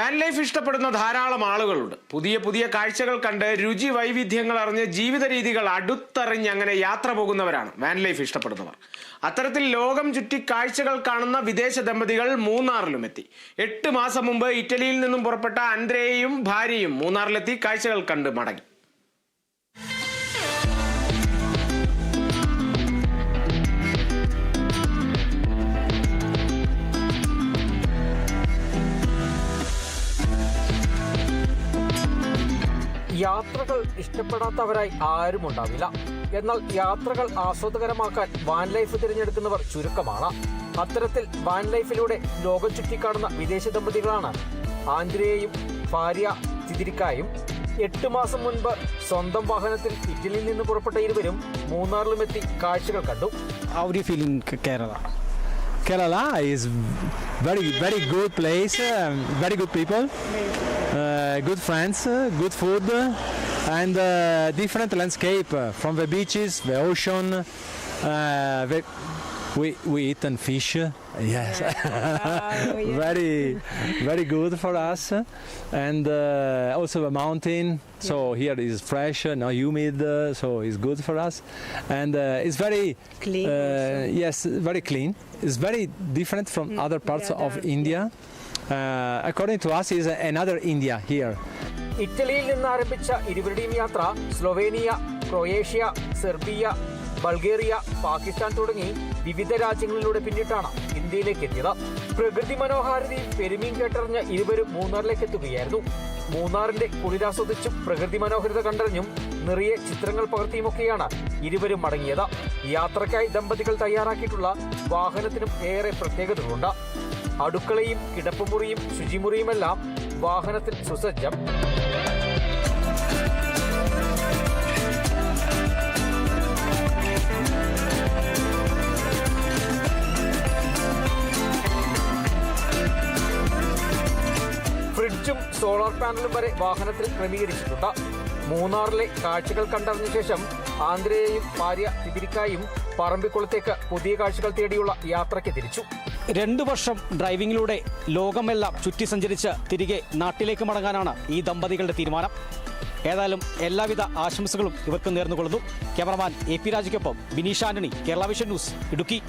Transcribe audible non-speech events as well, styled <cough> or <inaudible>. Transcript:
Van life ഇഷ്ടപ്പെടുന്ന ധാരാളം ആളുകളുണ്ട്. പുതിയ പുതിയ കാഴ്ചകൾ കണ്ട് രുചി വൈവിധ്യങ്ങൾ അറിഞ്ഞ് ജീവിത രീതികൾ അടുത്തറിഞ്ഞ് അങ്ങനെ യാത്ര പോകുന്നവരാണ് വാൻ ലൈഫ് ഇഷ്ടപ്പെടുന്നവർ. അത്തരത്തിൽ ലോകം ചുറ്റി കാഴ്ചകൾ കാണുന്ന വിദേശ ദമ്പതികൾ മൂന്നാറിലും എത്തി. എട്ട് മാസം മുമ്പ് ഇറ്റലിയിൽ നിന്നും പുറപ്പെട്ട അന്ത്രേയും ഭാര്യയും മൂന്നാറിലെത്തി കാഴ്ചകൾ കണ്ട് മടങ്ങി. യാത്രകൾ ഇഷ്ടപ്പെടാത്തവരായി ആരും ഉണ്ടാവില്ല. എന്നാൽ യാത്രകൾ ആസ്വാദകരമാക്കാൻ വാൻ ലൈഫ് തിരഞ്ഞെടുക്കുന്നവർ ചുരുക്കമാണ്. അത്തരത്തിൽ വാൻ ലൈഫിലൂടെ ലോകം ചുറ്റിക്കാണുന്ന വിദേശ ദമ്പതികളാണ് ആന്ധ്രയെയും ഭാര്യ തിതിരിക്കായും എട്ട് മാസം മുൻപ് സ്വന്തം വാഹനത്തിൽ ഇറ്റലിയിൽ നിന്ന് പുറപ്പെട്ട ഇരുവരും മൂന്നാറിലുമെത്തി കാഴ്ചകൾ കണ്ടു. How do you feel in K- very Kerala is very place, um, people, good friends, uh, good food, uh, and uh, different landscape uh, from the beaches, the ocean. Uh, the, we we eat and fish. Yes, <laughs> very very good for us, and uh, also the mountain. So here is fresh, uh, not humid, uh, so it's good for us, and uh, it's very Clean Uh, yes, very clean. It's very different from other parts yeah, of India. Uh, according to us, is another India here. ഇറ്റലിയിൽ നിന്ന് ആരംഭിച്ച ഇരുവരുടെയും യാത്ര Slovenia Croatia Serbia Bulgaria Pakistan തുടങ്ങി വിവിധ രാജ്യങ്ങളിലൂടെ പിന്നിട്ടാണ് ഇന്ത്യയിലേക്ക് എത്തിയത്. പ്രകൃതി മനോഹാരിതയും പെരുമീൻ കേട്ടറിഞ്ഞ ഇരുവരും മൂന്നാറിലേക്ക് എത്തുകയായിരുന്നു. മൂന്നാറിന്റെ കുളിരാസ്വദിച്ചും പ്രകൃതി മനോഹരിത കണ്ടറിഞ്ഞും നിറയെ ചിത്രങ്ങൾ പകർത്തിയുമൊക്കെയാണ് ഇരുവരും മടങ്ങിയത്. യാത്രയ്ക്കായി ദമ്പതികൾ തയ്യാറാക്കിയിട്ടുള്ള വാഹനത്തിനും ഏറെ പ്രത്യേകതകളുണ്ട്. അടുക്കളയും കിടപ്പുമുറിയും ശുചിമുറിയുമെല്ലാം വാഹനത്തിൽ സുസജ്ജം. ഫ്രിഡ്ജും സോളാർ പാനലും വരെ വാഹനത്തിൽ ക്രമീകരിച്ചിട്ടുണ്ട്. മൂന്നാറിലെ കാഴ്ചകൾ കണ്ടറിഞ്ഞ ശേഷം ആന്ധ്രയെയും ഭാര്യ തിതിരിക്കായും പറമ്പിക്കുളത്തേക്ക് പുതിയ കാഴ്ചകൾ തേടിയുള്ള യാത്രയ്ക്ക് തിരിച്ചു. രണ്ടു വർഷം ഡ്രൈവിംഗിലൂടെ ലോകമെല്ലാം ചുറ്റി സഞ്ചരിച്ച് തിരികെ നാട്ടിലേക്ക് മടങ്ങാനാണ് ഈ ദമ്പതികളുടെ തീരുമാനം. ഏതായാലും എല്ലാവിധ ആശംസകളും ഇവർക്ക് നേർന്നുകൊള്ളുന്നു. ക്യാമറമാൻ എ പി രാജയ്ക്കൊപ്പം ബിനീഷ് ആന്റണി കേരള വിഷൻ ന്യൂസ് ഇടുക്കി.